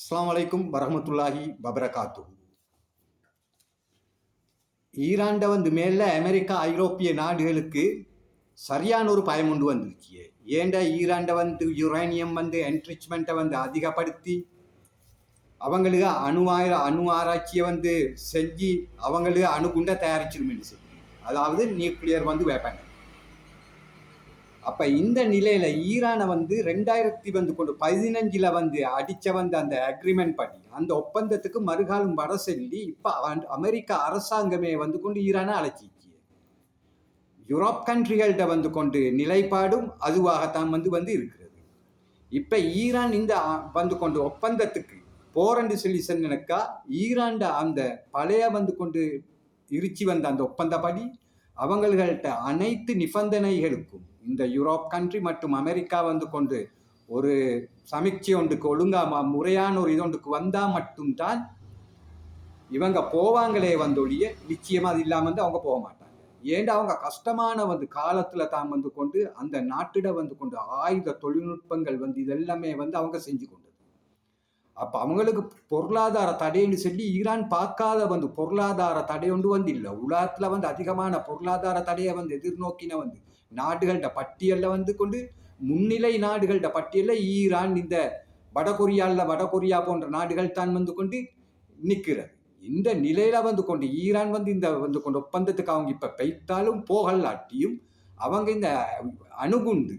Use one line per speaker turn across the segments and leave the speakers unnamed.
அஸ்லாம் வலைக்கும் வரமத்துல்லாஹி பபரகாத்து ஈராண்ட வந்து மேல அமெரிக்கா ஐரோப்பிய நாடுகளுக்கு சரியான ஒரு பயம் கொண்டு வந்துருச்சு ஏண்டா ஈராண்ட வந்து யுரேனியம் வந்து என்ரிச்மெண்ட்டை வந்து அதிகப்படுத்தி அவங்களுக்கு அணு ஆய அணு ஆராய்ச்சியை வந்து செஞ்சு அவங்களுக்கு அணுகுண்டை தயாரிச்சிருமென்னு சொல்லி அதாவது நியூக்ளியர் வந்து வேப்பன் அப்ப இந்த நிலையில ஈரானை வந்து ரெண்டாயிரத்தி வந்து கொண்டு பதினஞ்சுல வந்து அடிச்ச வந்து அந்த அக்ரிமெண்ட் படி அந்த ஒப்பந்தத்துக்கு மறுகாலம் வர சொல்லி இப்ப அமெரிக்கா அரசாங்கமே வந்து கொண்டு ஈரானை அழைச்சிச்சு. யூரோப் கண்ட்ரிகள்கிட்ட வந்து கொண்டு நிலைப்பாடும் அதுவாகத்தான் வந்து வந்து இருக்கிறது. இப்ப ஈரான் இந்த வந்து கொண்டு ஒப்பந்தத்துக்கு போரண்டு சொல்லி சொன்னக்கா ஈரான்ட அந்த பழைய வந்து கொண்டு இருச்சி வந்த அந்த ஒப்பந்தப்படி அவங்கள்கிட்ட அனைத்து நிபந்தனைகளுக்கும் இந்த யூரோப் கண்ட்ரி மற்றும் அமெரிக்கா வந்து கொண்டு ஒரு சமீட்சை ஒன்றுக்கு ஒழுங்கா ம- முறையான ஒரு இது ஒன்றுக்கு வந்தால் மட்டும்தான் இவங்க போவாங்களே வந்தொழிய நிச்சயமாக அது இல்லாமல் வந்து அவங்க போக மாட்டாங்க. ஏன்டா அவங்க கஷ்டமான வந்து காலத்தில் தான் வந்து கொண்டு அந்த நாட்டிட வந்து கொண்டு ஆயுத தொழில்நுட்பங்கள் வந்து இதெல்லாமே வந்து அவங்க செஞ்சு கொண்டு அப்போ அவங்களுக்கு பொருளாதார தடைன்னு சொல்லி ஈரான் பார்க்காத வந்து பொருளாதார தடை ஒன்று வந்து இல்லை உலகத்தில் வந்து அதிகமான பொருளாதார தடையை வந்து எதிர்நோக்கின வந்து நாடுகள்கிட்ட பட்டியலில் வந்து கொண்டு முன்னிலை நாடுகள்கிட்ட பட்டியலில் ஈரான் இந்த வடகொரியாவில் வடகொரியா போன்ற நாடுகள் தான் வந்து கொண்டு நிற்கிறது இந்த நிலையில் வந்து கொண்டு ஈரான் வந்து இந்த வந்து கொண்டு ஒப்பந்தத்துக்கு அவங்க இப்போ பெய்த்தாலும் போகலாட்டியும் அவங்க இந்த அணுகுண்டு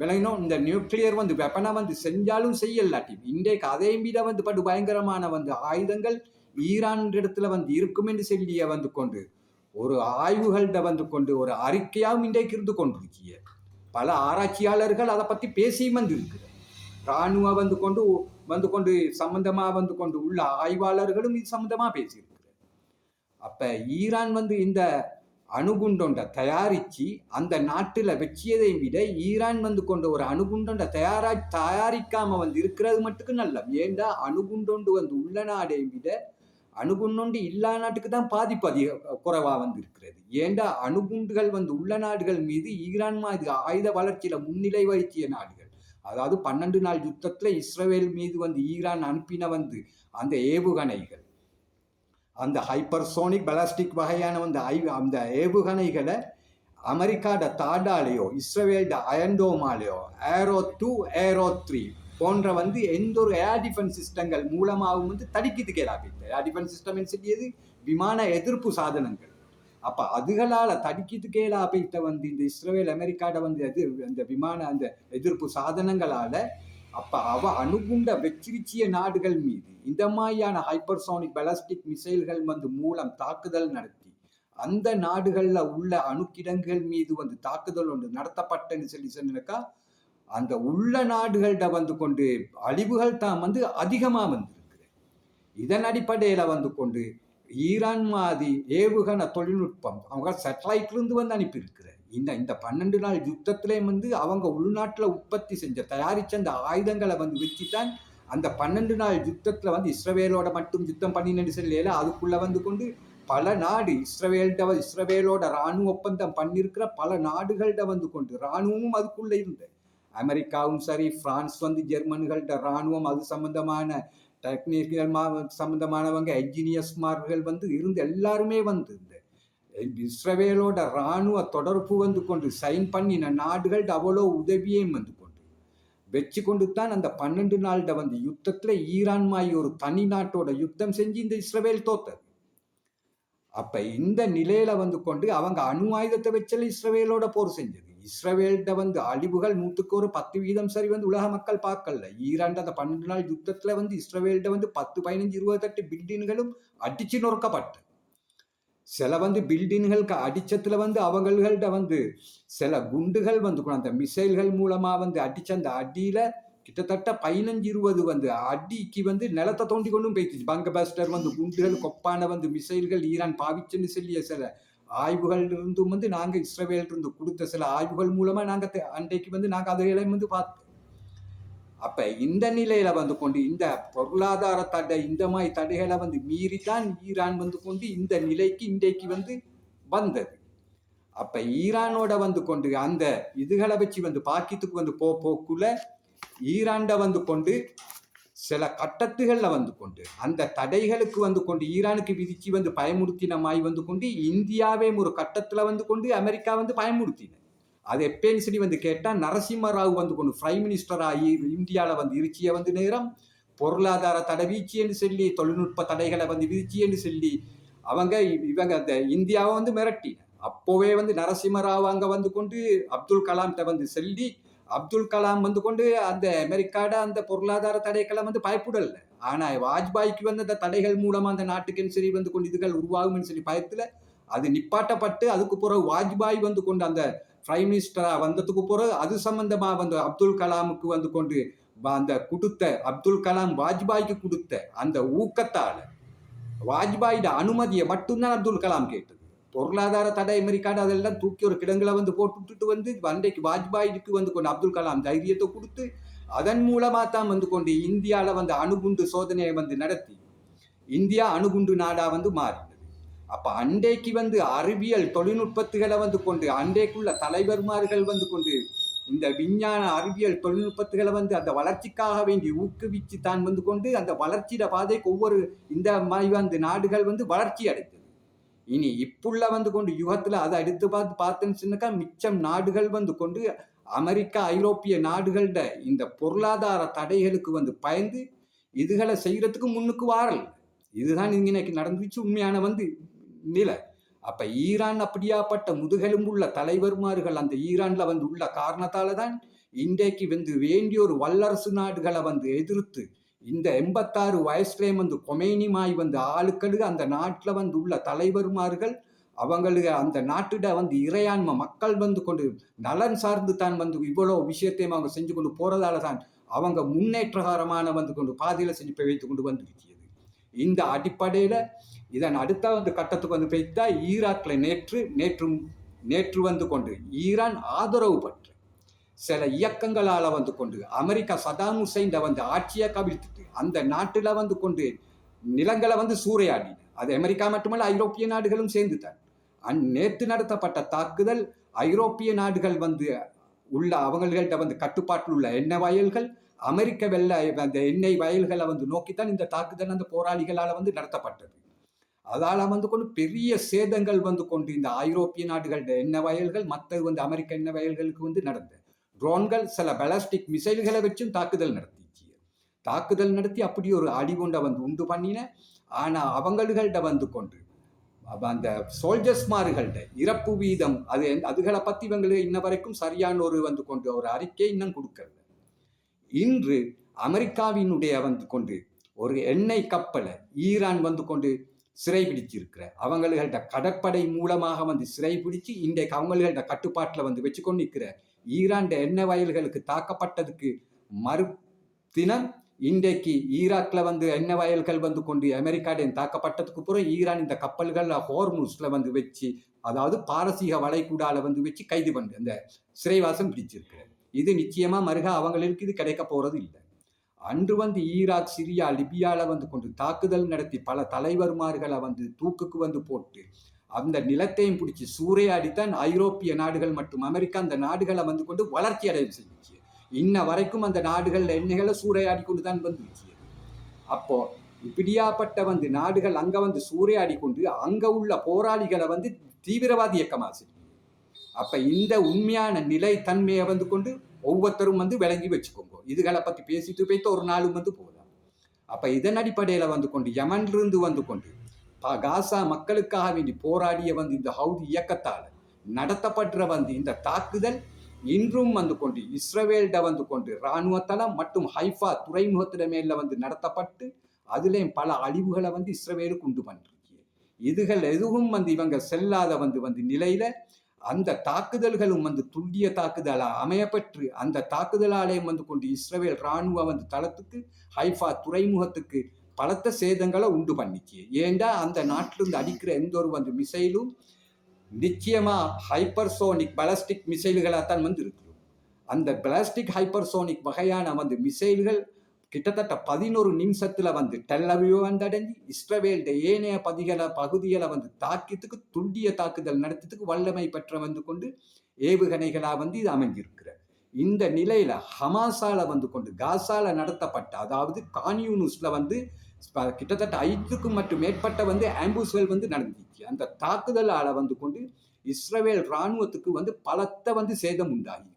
விளங்கினோம் இந்த நியூக்ளியர் வந்து வெப்பனை வந்து செஞ்சாலும் செய்யலாட்டி இன்றைக்கு அதையும் விட வந்து படு பயங்கரமான வந்து ஆயுதங்கள் ஈரான் இடத்துல வந்து இருக்கும் என்று சொல்லிய வந்து கொண்டு ஒரு ஆய்வுகள்கிட்ட வந்து கொண்டு ஒரு அறிக்கையாகவும் இன்றைக்கு இருந்து கொண்டிருக்கிய. பல ஆராய்ச்சியாளர்கள் அதை பற்றி பேசியும் வந்து இருக்கிறது இராணுவ வந்து கொண்டு வந்து கொண்டு சம்பந்தமாக வந்து கொண்டு உள்ள ஆய்வாளர்களும் இது சம்மந்தமாக பேசியிருக்கிறார். அப்போ ஈரான் வந்து இந்த அணுகுண்டொண்ட தயாரித்து அந்த நாட்டில் வச்சியதை விட ஈரான் வந்து கொண்ட ஒரு அணுகுண்டொண்ட தயாரா தயாரிக்காமல் வந்து இருக்கிறது மட்டுக்கு நல்ல ஏண்டா? அணுகுண்டொண்டு வந்து உள்ள நாடை விட அணுகுண்டொண்டு இல்லா நாட்டுக்கு தான் பாதிப்பு அதிக குறைவாக வந்து இருக்கிறது. ஏண்டா? அணுகுண்டுகள் வந்து உள்ள நாடுகள் மீது ஈரான் மாதிரி ஆயுத வளர்ச்சியில் முன்னிலை வகித்திய நாடுகள். அதாவது பன்னெண்டு நாள் யுத்தத்தில் இஸ்ரேல் மீது வந்து ஈரான் அனுப்பின வந்து அந்த ஏவுகணைகள். அந்த ஹைப்பர்சோனிக் பலாஸ்டிக் வகையான வந்து ஐ அந்த ஏவுகணைகளை அமெரிக்காட தாடாலேயோ இஸ்ரேலோட அயன்டோமாலேயோ ஏரோ டூ ஏரோ த்ரீ போன்ற வந்து எந்த ஒரு ஏர் டிஃபென்ஸ் சிஸ்டங்கள் மூலமாகவும் வந்து தடுக்கிட்டு கேளாபிட்டு ஏர் டிஃபென்ஸ் சிஸ்டம் சொல்லியது? விமான எதிர்ப்பு சாதனங்கள். அப்போ அதுகளால் தடுக்கிட்டு கேளாபிட்ட வந்து இந்த இஸ்ரேல் அமெரிக்காட வந்து எது அந்த விமான அந்த எதிர்ப்பு சாதனங்களால் அப்ப அவ அணுகுண்ட வெச்சிருச்சிய நாடுகள் மீது இந்த மாதிரியான ஹைப்பர்சோனிக் பலாஸ்டிக் மிசைல்கள் வந்து மூலம் தாக்குதல் நடத்தி அந்த நாடுகள்ல உள்ள அணுக்கிடங்கள் மீது வந்து தாக்குதல் ஒன்று நடத்தப்பட்டன்னு சொல்லி சொன்னாக்கா அந்த உள்ள நாடுகள்ட வந்து கொண்டு அழிவுகள் தான் வந்து அதிகமாக வந்திருக்குது. இதன் அடிப்படையில் வந்து கொண்டு ஈரான் மாதிரி ஏவுகணை தொழில்நுட்பம் அவங்க சேட்டலைட்லேருந்து வந்து அனுப்பியிருக்கிற இந்த இந்த பன்னெண்டு நாள் யுத்தத்திலே வந்து அவங்க உள்நாட்டில் உற்பத்தி செஞ்ச தயாரிச்ச அந்த ஆயுதங்களை வந்து வச்சுதான் அந்த பன்னெண்டு நாள் யுத்தத்தில் வந்து இஸ்ரவேலோட மட்டும் யுத்தம் பண்ணினு சொல்லல. அதுக்குள்ளே வந்து கொண்டு பல நாடு இஸ்ரவேல்ட இஸ்ரவேலோட ராணுவ ஒப்பந்தம் பண்ணியிருக்கிற பல நாடுகள்ட வந்து கொண்டு ராணுவமும் அதுக்குள்ளே இருந்தது அமெரிக்காவும் சரி பிரான்ஸ் வந்து ஜெர்மன்கள்ட ராணுவம் அது சம்பந்தமான டெக்னிக்கல் சம்பந்தமானவங்க என்ஜினியர்ஸ்மார்கள் வந்து இருந்து எல்லாருமே வந்து இந்த இஸ்ரவேலோட ராணுவ தொடர்பு வந்து கொண்டு சைன் பண்ணின நாடுகள் அவ்வளோ உதவியையும் வந்து கொண்டு. வச்சு கொண்டு தான் அந்த பன்னெண்டு நாள்கிட்ட வந்து யுத்தத்தில் ஈரான் ஒரு தனி நாட்டோட யுத்தம் செஞ்சு இந்த இஸ்ரவேல் தோத்தது. அப்போ இந்த நிலையில் வந்து கொண்டு அவங்க அணு ஆயுதத்தை வச்சல இஸ்ரவேலோட போர் செஞ்சது. இஸ்ரவேல்கிட்ட வந்து அழிவுகள் நூற்றுக்கு ஒரு பத்து வீதம் சரி வந்து உலக மக்கள் பார்க்கல. ஈரான் அந்த பன்னெண்டு நாள் யுத்தத்தில் வந்து இஸ்ரவேல்கிட்ட வந்து பத்து பதினஞ்சு இருபத்தெட்டு பில்டின்களும் அடிச்சு நொறுக்கப்பட்டு சில வந்து பில்டிங்களுக்கு அடிச்சத்துல வந்து அவங்கள்கிட்ட வந்து சில குண்டுகள் வந்து அந்த மிசைல்கள் மூலமா வந்து அடிச்ச அந்த அடியில கிட்டத்தட்ட பதினஞ்சு இருபது வந்து அடிக்கு வந்து நிலத்தை தோண்டி கொண்டும் போயிடுச்சு. பங்க பாஸ்டர் வந்து குண்டுகள் கொப்பான வந்து மிசைல்கள் ஈரான் பாவிச்சுன்னு சொல்லிய சில ஆய்வுகள் இருந்தும் வந்து நாங்க இஸ்ரவேல் இருந்து கொடுத்த சில ஆய்வுகள் மூலமா நாங்க அன்றைக்கு வந்து நாங்க அதைகளை வந்து பார்த்து அப்ப இந்த நிலையில வந்து கொண்டு இந்த பொருளாதார தடை இந்த மாதிரி தடைகளை வந்து மீறி தான் ஈரான் வந்து கொண்டு இந்த நிலைக்கு இன்றைக்கு வந்து வந்தது. அப்ப ஈரானோட வந்து கொண்டு அந்த இதுகளை வச்சு வந்து பாக்கியத்துக்கு வந்து போ போக்குள்ள ஈரான்ட வந்து கொண்டு சில கட்டத்துகள்ல வந்து கொண்டு அந்த தடைகளுக்கு வந்து கொண்டு ஈரானுக்கு விதிச்சு வந்து பயமுறுத்தினமாய் வந்து கொண்டு இந்தியாவே ஒரு கட்டத்துல வந்து கொண்டு அமெரிக்கா வந்து பயமுறுத்தின. அது எப்பேன்னு சொல்லி வந்து கேட்டால் நரசிம்ம ராவ் வந்து கொண்டு பிரைம் மினிஸ்டர் ஆகி இந்தியாவில் வந்து இருச்சியை வந்து நேரம் பொருளாதார தடை வீழ்ச்சின்னு சொல்லி தொழில்நுட்ப தடைகளை வந்து வீழ்ச்சின்னு சொல்லி அவங்க இவங்க அந்த இந்தியாவை வந்து மிரட்டின அப்போவே வந்து நரசிம்மராவ் அங்கே வந்து கொண்டு அப்துல் கலாம்கிட்ட வந்து சொல்லி அப்துல் கலாம் வந்து கொண்டு அந்த அமெரிக்காட அந்த பொருளாதார தடைகளை வந்து பயப்புடல. ஆனால் வாஜ்பாய்க்கு வந்து அந்த தடைகள் மூலமாக அந்த நாட்டுக்குன்னு சரி வந்து கொண்டு இதுகள் உருவாகும்னு சொல்லி பயத்தில் அது நிப்பாட்டப்பட்டு அதுக்கு பிறகு வாஜ்பாய் வந்து கொண்டு அந்த பிரைம் மினிஸ்டராக வந்ததுக்கு பிறகு அது சம்பந்தமாக வந்து அப்துல் கலாமுக்கு வந்து கொண்டு வ- அந்த கொடுத்த அப்துல் கலாம் வாஜ்பாய்க்கு கொடுத்த அந்த ஊக்கத்தால் வாஜ்பாயோட அனுமதியை மட்டும்தான் அப்துல் கலாம் கேட்டது. பொருளாதார தடை அமெரிக்காடு அதெல்லாம் தூக்கி ஒரு கிடங்களை வந்து போட்டுட்டு வந்து அன்றைக்கு வாஜ்பாய்க்கு வந்து கொண்டு அப்துல் கலாம் தைரியத்தை கொடுத்து அதன் மூலமாக தான் வந்து கொண்டு இந்தியாவில் வந்து அணுகுண்டு சோதனையை வந்து நடத்தி இந்தியா அணுகுண்டு நாடாக வந்து மாறி. அப்ப அண்டைக்கு வந்து அறிவியல் தொழில்நுட்பத்துகளை வந்து கொண்டு அண்டைக்குள்ள தலைவர்மார்கள் வந்து கொண்டு இந்த விஞ்ஞான அறிவியல் தொழில்நுட்பத்துகளை வந்து அந்த வளர்ச்சிக்காக வேண்டி ஊக்குவிச்சு தான் வந்து கொண்டு அந்த வளர்ச்சியில பாதைக்கு ஒவ்வொரு இந்த மாதிரி வந்து நாடுகள் வந்து வளர்ச்சி அடைத்தது இனி இப்புள்ள வந்து கொண்டு யுகத்துல அதை அடுத்து பார்த்து பார்த்தேன்னு சொன்னாக்கா மிச்சம் நாடுகள் வந்து கொண்டு அமெரிக்கா ஐரோப்பிய நாடுகள்ட இந்த பொருளாதார தடைகளுக்கு வந்து பயந்து இதுகளை செய்யறதுக்கு முன்னுக்கு வாரல். இதுதான் இங்க இன்னைக்கு நடந்துச்சு உண்மையான வந்து நிலை. அப்ப ஈரான் அப்படியாப்பட்ட முதுகெலும்புள்ள தலைவர்மார்கள் அந்த ஈரான்ல வந்து உள்ள காரணத்தால தான் இன்றைக்கு வந்து வேண்டிய ஒரு வல்லரசு நாடுகளை வந்து எதிர்த்து இந்த எண்பத்தாறு வயசுலேயே வந்து கொமேனிமாய் வந்து ஆளுக்களுக்கு அந்த நாட்டில் வந்து உள்ள தலைவர்மார்கள் அவங்களுக்கு அந்த நாட்டிட வந்து இறையாண்மை மக்கள் வந்து கொண்டு நலன் சார்ந்து தான் வந்து இவ்வளோ விஷயத்தையும் அவங்க செஞ்சு கொண்டு போறதால தான் அவங்க முன்னேற்றகரமான வந்து கொண்டு பாதையில செஞ்சு போய் வைத்து கொண்டு வந்திருக்கிறது. இந்த அடிப்படையில இதன் அடுத்த வந்து கட்டத்துக்கு வந்து பெய்தால் ஈராக்ல நேற்று நேற்றும் நேற்று வந்து கொண்டு ஈரான் ஆதரவு பெற்று சில இயக்கங்களால் வந்து கொண்டு அமெரிக்கா சதாம் ஹுசைன் வந்து ஆட்சியை கவிழ்த்துட்டு அந்த நாட்டில் வந்து கொண்டு நிலங்களை வந்து சூறையாடி அது அமெரிக்கா மட்டுமல்ல ஐரோப்பிய நாடுகளும் சேர்ந்து தான் அந் நேற்று நடத்தப்பட்ட தாக்குதல் ஐரோப்பிய நாடுகள் வந்து உள்ள அவங்கள்கிட்ட வந்து கட்டுப்பாட்டில் உள்ள எண்ணெய் வயல்கள் அமெரிக்க வெள்ள அந்த எண்ணெய் வயல்களை வந்து நோக்கித்தான் இந்த தாக்குதல் அந்த போராளிகளால் வந்து நடத்தப்பட்டது. அதால் வந்து கொண்டு பெரிய சேதங்கள் வந்து கொண்டு இந்த ஐரோப்பிய நாடுகளோட எண்ணெய் வயல்கள் மற்ற வந்து அமெரிக்க எண்ணெய் வயல்களுக்கு வந்து நடந்த ட்ரோன்கள் சில பலாஸ்டிக் மிசைல்களை வச்சும் தாக்குதல் நடத்திச்சு. தாக்குதல் நடத்தி அப்படி ஒரு அடிகுண்டை வந்து உண்டு பண்ணின. ஆனால் அவங்கள்கிட்ட வந்து கொண்டு அந்த அந்த சோல்ஜர்ஸ்மார்கள்ட்ட இறப்பு வீதம் அது அதுகளை பற்றி இவங்களுக்கு இன்ன வரைக்கும் சரியான ஒரு வந்து கொண்டு ஒரு அறிக்கை இன்னும் கொடுக்கல. இன்று அமெரிக்காவினுடைய வந்து கொண்டு ஒரு எண்ணெய் கப்பலை ஈரான் வந்து கொண்டு சிறைபிடிச்சிருக்கிற. அவங்கள்ட்ட கடற்படை மூலமாக வந்து சிறைபிடிச்சு இன்றைக்கு அவங்கள்கிட்ட கட்டுப்பாட்டில் வந்து வச்சு கொண்டு இருக்கிற ஈரான் எண்ணெய் வயல்களுக்கு தாக்கப்பட்டதுக்கு மறு தினம் இன்றைக்கு ஈராக்ல வந்து எண்ணெய் வயல்கள் வந்து கொண்டு அமெரிக்காடன் தாக்கப்பட்டதுக்கு பிறகு ஈரான் இந்த கப்பல்கள் ஹோர்முஸ்ல வந்து வச்சு அதாவது பாரசீக வளைகுடால வந்து வச்சு கைது பண்ணு அந்த சிறைவாசம் பிடிச்சிருக்கிறது. இது நிச்சயமா மருக அவங்களுக்கு இது கிடைக்க போறது இல்லை அன்று வந்து ஈராக் சிரியா லிபியாவில் வந்து கொண்டு தாக்குதல் நடத்தி பல தலைவர்மார்களை வந்து தூக்குக்கு வந்து போட்டு அந்த நிலத்தையும் பிடிச்சி சூறையாடித்தான் ஐரோப்பிய நாடுகள் மற்றும் அமெரிக்கா அந்த நாடுகளை வந்து கொண்டு வளர்ச்சி அடைய செஞ்சுச்சு. இன்ன வரைக்கும் அந்த நாடுகள் எண்ணெய்களை சூறையாடி கொண்டு தான் வந்துச்சு. அப்போ இப்படியாப்பட்ட வந்து நாடுகள் அங்க வந்து சூறையாடி கொண்டு அங்க உள்ள போராளிகளை வந்து தீவிரவாதி இயக்கமாக செஞ்சு. அப்ப இந்த உண்மையான நிலை தன்மையை வந்து கொண்டு ஒவ்வொருத்தரும் வந்து விளங்கி வச்சுக்கோங்க. இதுகளை பற்றி பேசிட்டு போய்த்து ஒரு நாளும் வந்து போகலாம். அப்போ இதன் அடிப்படையில் வந்து கொண்டு யமன்லிருந்து வந்து கொண்டு காசா மக்களுக்காக வேண்டி போராடிய வந்து இந்த ஹவுதி இயக்கத்தால் நடத்தப்படுற வந்து இந்த தாக்குதல் இன்றும் வந்து கொண்டு இஸ்ரவேல்ட வந்து கொண்டு இராணுவ தளம் மற்றும் ஹைஃபா துறைமுகத்திட மேல வந்து நடத்தப்பட்டு அதுலேயும் பல அழிவுகளை வந்து இஸ்ரவேலுக்கு உண்டு பண்ணிருக்கு. இதுகள் எதுவும் வந்து இவங்க செல்லாத வந்து வந்து நிலையில அந்த தாக்குதல்களும் வந்து துல்லிய தாக்குதலா? அமையப்பெற்று அந்த தாக்குதலாலயம் வந்து கொண்டு இஸ்ரேல் இராணுவ வந்து தளத்துக்கு ஹைஃபா துறைமுகத்துக்கு பலத்த சேதங்களை உண்டு பண்ணிச்சு. ஏண்டா? அந்த நாட்டிலிருந்து அடிக்கிற எந்த ஒரு வந்து மிசைலும் நிச்சயமா ஹைப்பர்சோனிக் பலஸ்டிக் மிசைல்களாக தான் வந்து இருக்கு. அந்த பிளாஸ்டிக் ஹைப்பர்சோனிக் வகையான வந்து மிசைல்கள் கிட்டத்தட்ட பதினோரு நிமிஷத்துல வந்து டெல்லவியோ வந்தடைஞ்சு இஸ்ரவேல்ட ஏனைய பதிகளை பகுதிகளை வந்து தாக்கியத்துக்கு துண்டிய தாக்குதல் நடத்தத்துக்கு வல்லமை பெற்ற வந்து கொண்டு ஏவுகணைகளாக வந்து இது அமைஞ்சிருக்கிற இந்த நிலையில ஹமாஸால வந்து கொண்டு காசால நடத்தப்பட்ட அதாவது கான்யூனிஸ்ல வந்து கிட்டத்தட்ட ஐந்துக்கும் மற்றும் மேற்பட்ட வந்து ஆம்புஸ்கள் வந்து நடந்துச்சு அந்த தாக்குதலால வந்து கொண்டு இஸ்ரவேல் இராணுவத்துக்கு வந்து பலத்த வந்து சேதம் உண்டாகி.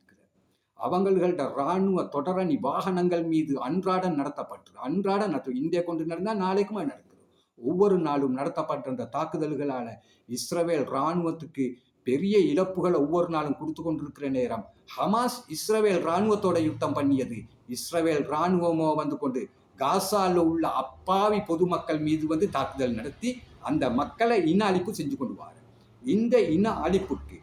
அவங்கள்கிட்ட இராணுவ தொடரணி வாகனங்கள் மீது அன்றாடம் நடத்தப்பட்டு அன்றாடம் நடத்தும் இந்தியா கொண்டு நடந்தால் நாளைக்குமே நடக்குது ஒவ்வொரு நாளும் நடத்தப்பட்ட அந்த தாக்குதல்களால் இஸ்ரவேல் இராணுவத்துக்கு பெரிய இழப்புகளை ஒவ்வொரு நாளும் கொடுத்து கொண்டிருக்கிற நேரம். ஹமாஸ் இஸ்ரவேல் இராணுவத்தோட யுத்தம் பண்ணியது. இஸ்ரவேல் இராணுவமோ வந்து கொண்டு காசால உள்ள அப்பாவி பொதுமக்கள் மீது வந்து தாக்குதல் நடத்தி அந்த மக்களை இன அழிப்பு செஞ்சு கொண்டு வாரு இந்த இன அழிப்புக்கு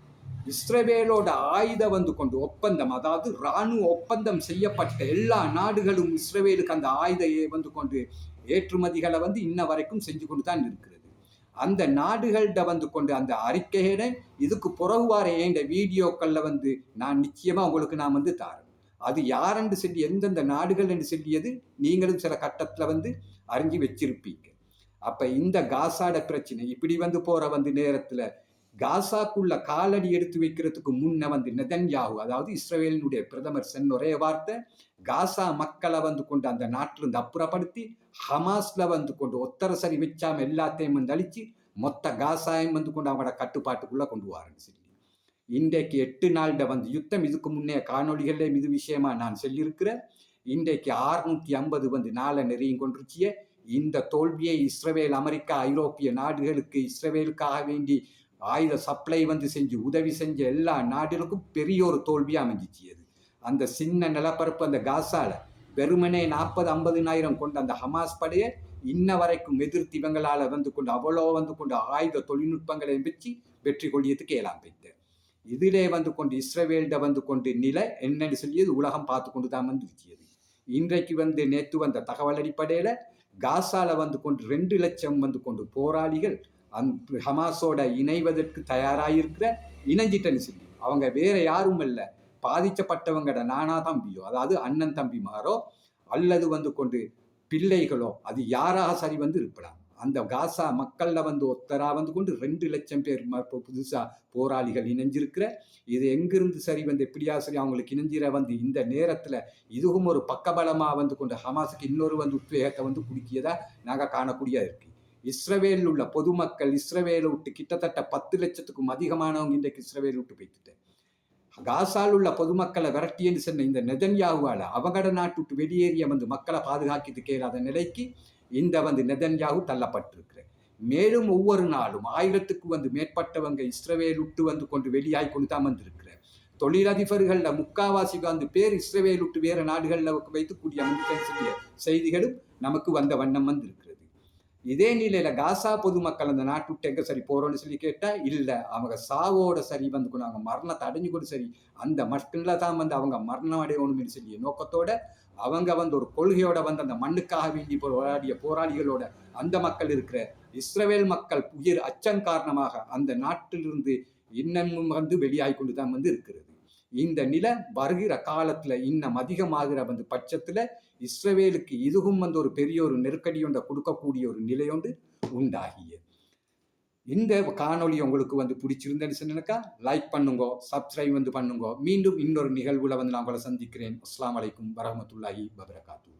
இஸ்ரவேலோட ஆயுத வந்து கொண்டு ஒப்பந்தம் அதாவது இராணுவ ஒப்பந்தம் செய்யப்பட்ட எல்லா நாடுகளும் இஸ்ரவேலுக்கு அந்த ஆயுத வந்து கொண்டு ஏற்றுமதிகளை வந்து இன்ன வரைக்கும் செஞ்சு கொண்டு தான் இருக்கிறது. அந்த நாடுகள்கிட்ட வந்து கொண்டு அந்த அறிக்கையிட இதுக்கு பிறகு வார ஏண்ட வீடியோக்களில் வந்து நான் நிச்சயமாக உங்களுக்கு நான் வந்து தாரேன். அது யாரென்று சொல்லி எந்தெந்த நாடுகள் என்று சொல்லியது நீங்களும் சில கட்டத்தில் வந்து அறிஞ்சு வச்சிருப்பீங்க. அப்போ இந்த காசாட பிரச்சனை இப்படி வந்து போகிற வந்து நேரத்தில் காசாக்குள்ள காலடி எடுத்து வைக்கிறதுக்கு முன்ன வந்து நெதன்யாகு அதாவது இஸ்ரேலினுடைய பிரதமர் சொன்ன ஒரே வார்த்தை காசா மக்களை வந்து கொண்டு அந்த நாட்டிலிருந்து அப்புறப்படுத்தி ஹமாஸ்ல வந்து கொண்டு ஒத்தர சரி வச்சாம எல்லாத்தையும் வந்து அழிச்சு மொத்த காசாயம் வந்து கொண்டு அவங்களோட கட்டுப்பாட்டுக்குள்ள கொண்டு வாருன்னு சொல்லி. இன்றைக்கு எட்டு நாள்ட வந்து யுத்தம் இதுக்கு முன்னே காணொளிகளே இது விஷயமா நான் சொல்லியிருக்கிறேன். இன்றைக்கு ஆறுநூத்தி ஐம்பது வந்து நாளை நெறியும் கொண்டிருச்சிய இந்த தோல்வியை இஸ்ரேல் அமெரிக்கா ஐரோப்பிய நாடுகளுக்கு இஸ்ரேலுக்காக வேண்டி ஆயுத சப்ளை வந்து செஞ்சு உதவி செஞ்ச எல்லா நாடுகளுக்கும் பெரிய ஒரு தோல்வியாக அமைஞ்சிச்சு அது. அந்த சின்ன நிலப்பரப்பு அந்த காசால வெறுமனே நாற்பது ஐம்பதுனாயிரம் கொண்ட அந்த ஹமாஸ் படையை இன்ன வரைக்கும் எதிர்த்து இவங்களால வந்து கொண்டு அவ்வளோ வந்து கொண்டு ஆயுத தொழில்நுட்பங்களை வச்சு வெற்றி கொள்ளியதுக்கு ஏலாம் வைத்து இதிலே வந்து கொண்டு இஸ்ரேவேல்ட வந்து கொண்டு நிலை என்னன்னு சொல்லியது உலகம் பார்த்து கொண்டு தான் வந்துருச்சியது இன்றைக்கு வந்து நேற்று வந்த தகவல் அடிப்படையில் காசால வந்து கொண்டு ரெண்டு லட்சம் வந்து கொண்டு போராளிகள் அந் ஹமாஸோட இணைவதற்கு தயாராயிருக்கிற இணைஞ்சிட்டன்னு சொல்லி. அவங்க வேற யாரும் இல்லை பாதிக்கப்பட்டவங்கட நானா தம்பியோ அதாவது அண்ணன் தம்பிமாரோ அல்லது வந்து கொண்டு பிள்ளைகளோ அது யாராக சரி வந்து இருப்பலாம். அந்த காசா மக்களில் வந்து ஒத்தரா வந்து கொண்டு ரெண்டு லட்சம் பேர் புதுசாக போராளிகள் இணைஞ்சிருக்கிற இது எங்கிருந்து சரி வந்து எப்படியா சரி அவங்களுக்கு இணைஞ்சிர வந்து இந்த நேரத்தில் இதுவும் ஒரு பக்கபலமாக வந்து கொண்டு ஹமாஸுக்கு இன்னொரு வந்து உத்வேகத்தை வந்து குடிக்கியதாக நாங்கள் காணக்கூடிய இருக்கு. இஸ்ரவேலில் உள்ள பொதுமக்கள் இஸ்ரவேலை விட்டு கிட்டத்தட்ட பத்து லட்சத்துக்கும் அதிகமானவங்க இன்றைக்கு இஸ்ரவேல் விட்டு போய்த்துட்டு காசால் உள்ள பொதுமக்களை விரட்டியன்னு சொன்ன இந்த நெதன்யாகுவால் அவங்கட நாட்டு விட்டு வெளியேறிய வந்து மக்களை பாதுகாக்கிட்டு கேளாத நிலைக்கு இந்த வந்து நெதன்யாகு தள்ளப்பட்டிருக்கிறேன் மேலும் ஒவ்வொரு நாளும் ஆயிரத்துக்கு வந்து மேற்பட்டவங்க இஸ்ரவேல் விட்டு வந்து கொண்டு வெளியாகி கொண்டு தான் வந்திருக்கிற தொழிலதிபர்களில் முக்காவாசி வந்து பேர் இஸ்ரவேல் விட்டு வேற நாடுகளில் வைத்து கூடிய செய்திகளும் நமக்கு வந்த வண்ணம் வந்திருக்கிறது. இதே நிலையில காசா பொதுமக்கள் அந்த நாட்டு விட்டு எங்க சரி போறோம்னு சொல்லி கேட்டா இல்ல. அவங்க சாவோட சரி வந்து கொண்டு அவங்க மரணத்தை அடைஞ்சு கூட சரி. அந்த மட்டில் தான் வந்து அவங்க மரணம் அடையணும்னு சொல்லிய நோக்கத்தோட அவங்க வந்து ஒரு கொள்கையோட வந்து அந்த மண்ணுக்காக வேண்டி போராடிய போராளிகளோட அந்த மக்கள் இருக்கிற இஸ்ரேல் மக்கள் உயிர் அச்சம் காரணமாக அந்த நாட்டிலிருந்து இன்னமும் வந்து வெளியாகி கொண்டு தான் வந்து இருக்கிறது. இந்த நிலை வருகிற காலத்துல இன்னும் அதிகமாகிற வந்து பட்சத்துல இஸ்ரவேலுக்கு இதுவும் வந்து ஒரு பெரிய ஒரு நெருக்கடி ஒன்றை கொடுக்கக்கூடிய ஒரு நிலையொன்று உண்டாகிய இந்த காணொளி உங்களுக்கு வந்து பிடிச்சிருந்தேன்னு சொன்னாக்கா லைக் பண்ணுங்க சப்ஸ்கிரைப் வந்து பண்ணுங்க. மீண்டும் இன்னொரு நிகழ்வுல வந்து நான் உங்களை சந்திக்கிறேன். அஸ்லாம் அலைக்கும் வரமத்துல்லாஹி வபரகாத்து